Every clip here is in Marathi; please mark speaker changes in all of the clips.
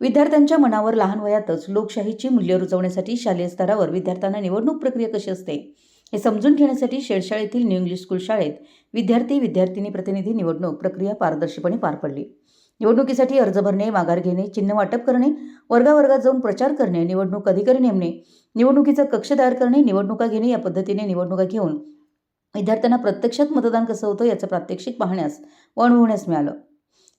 Speaker 1: विद्यार्थ्यांच्या मनावर लहान वयातच लोकशाहीची मूल्य रुजवण्यासाठी शालेय स्तरावर विद्यार्थ्यांना निवडणूक प्रक्रिया कशी असते? हे समजून घेण्यासाठी शेडशाळेतील न्यू इंग्लिश स्कूल शाळेत विद्यार्थी विद्यार्थिनी प्रतिनिधी निवडणूक प्रक्रिया पारदर्शीपणे पार पडली. निवडणुकीसाठी अर्ज भरणे माघार घेणे चिन्ह वाटप करणे वर्गावर्गात जाऊन प्रचार करणे निवडणूक अधिकारी नेमणे निवडणुकीचा कक्ष तयार करणे निवडणुका घेणे या पद्धतीने निवडणुका घेऊन विद्यार्थ्यांना प्रत्यक्षात मतदान कसं होतं याचं प्रात्यक्षिक पाहण्यास व अनुभवण्यास मिळालं.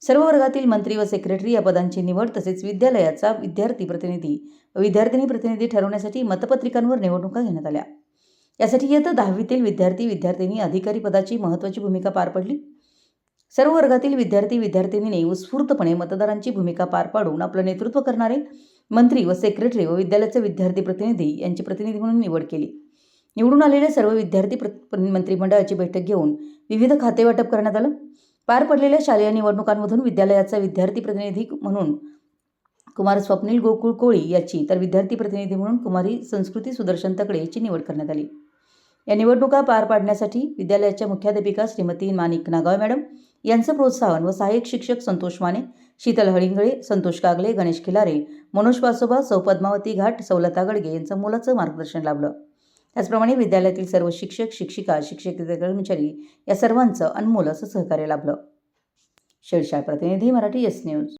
Speaker 1: सर्व वर्गातील मंत्री व सेक्रेटरी या पदांची निवड तसेच विद्यालयाचा विद्यार्थी प्रतिनिधी व विद्यार्थिनी प्रतिनिधी ठरवण्यासाठी मतपत्रिकांवर निवडणुका घेण्यात आल्या. यासाठी इयत्ता दहावीतील विद्यार्थी विद्यार्थिनी अधिकारी पदाची महत्त्वाची भूमिका पार पडली. सर्व वर्गातील विद्यार्थी विद्यार्थिनींनी उत्स्फूर्तपणे मतदारांची भूमिका पार पाडून आपलं नेतृत्व करणारे मंत्री व सेक्रेटरी व विद्यालयाचे विद्यार्थी प्रतिनिधी यांची प्रतिनिधी म्हणून निवड केली. निवडून आलेल्या सर्व विद्यार्थी प्र मंत्रिमंडळाची बैठक घेऊन विविध खाते वाटप करण्यात आलं. पार पडलेल्या शालेय निवडणुकांमधून विद्यालयाचा विद्यार्थी प्रतिनिधी म्हणून कुमार स्वप्नील गोकुळ कोळी याची तर विद्यार्थी प्रतिनिधी म्हणून कुमारी संस्कृती सुदर्शन तकडे याची निवड करण्यात आली. या निवडणुका पार पाडण्यासाठी विद्यालयाच्या मुख्याध्यापिका श्रीमती माणिक नागाव मॅडम यांचं प्रोत्साहन व सहाय्यक शिक्षक संतोष माने शीतल हळिंगळे संतोष कागले गणेश खिलारे मनोज पासोबा सौ पद्मावती घाट सवलता गडगे यांचं मोलाचं मार्गदर्शन लाभलं. त्याचप्रमाणे विद्यालयातील सर्व शिक्षक शिक्षिका शिक्षकेतर कर्मचारी या सर्वांचं अनमोल असं सहकार्य लाभलं. शेळशाळ प्रतिनिधी मराठी एस न्यूज.